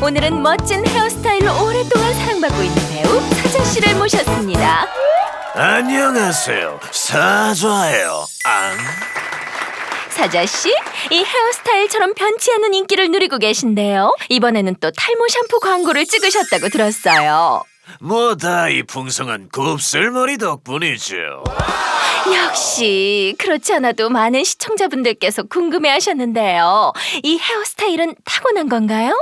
오늘은 멋진 헤어스타일로 오랫동안 사랑받고 있는 배우 사자 씨를 모셨습니다. 안녕하세요. 사좌예요. 앙. 사자 씨, 이 헤어스타일처럼 변치 않는 인기를 누리고 계신데요. 이번에는 또 탈모 샴푸 광고를 찍으셨다고 들었어요. 뭐 다 이 풍성한 곱슬머리 덕분이죠. 역시 그렇지 않아도 많은 시청자분들께서 궁금해하셨는데요. 이 헤어스타일은 타고난 건가요?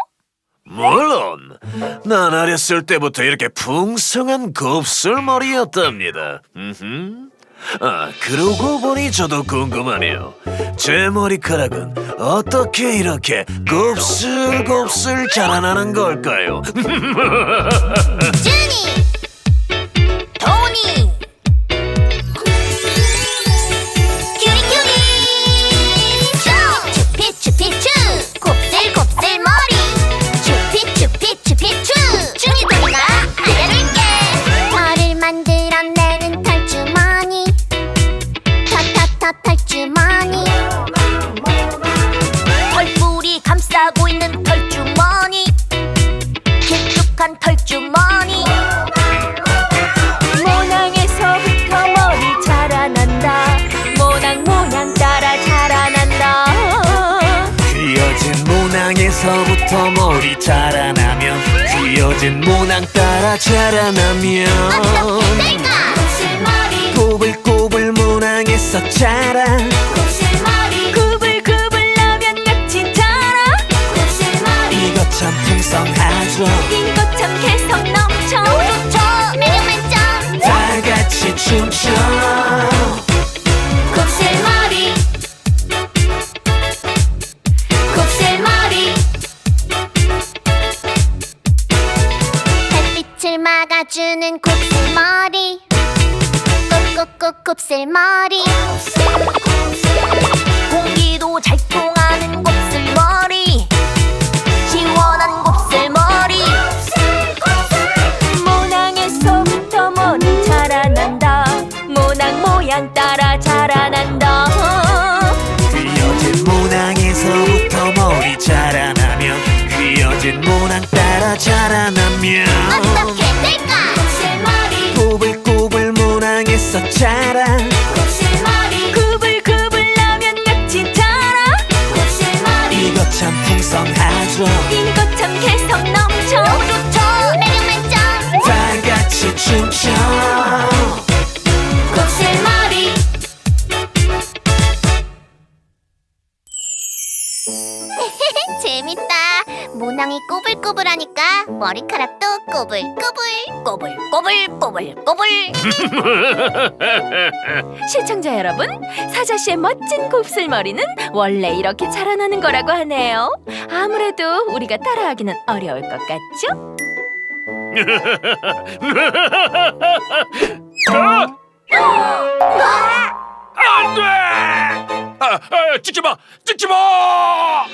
물론 난 어렸을 때부터 이렇게 풍성한 곱슬머리였답니다. 음흠. 아 그러고 보니 저도 궁금하네요. 제 머리카락은 어떻게 이렇게 곱슬곱슬 자라나는 걸까요? 주니 모낭에서부터 머리 자라나면 휘어진 모낭 따라 자라나면 꼬불꼬불 모낭에서 자라 햇빛을 막아주는 곱슬머리. 곱곱곱 곱슬머리 따라 자라나면 어떻게 될까? 곱슬머리. 꼬불꼬불 모낭에서 자라. 곱슬머리. 구불구불 나면 같이 자라. 곱슬머리. 이거 참 풍성하죠. 이것 참 개성 넘쳐. 좋죠 매력 만점 다 같이 춤춰 모낭이 꼬불꼬불하니까 머리카락도 꼬불꼬불 꼬불꼬불 꼬불꼬불. 시청자 여러분, 사자 씨의 멋진 곱슬머리는 원래 이렇게 자라나는 거라고 하네요. 아무래도 우리가 따라하기는 어려울 것 같죠? 안돼! 아, 아, 찍지 마! 찍지 마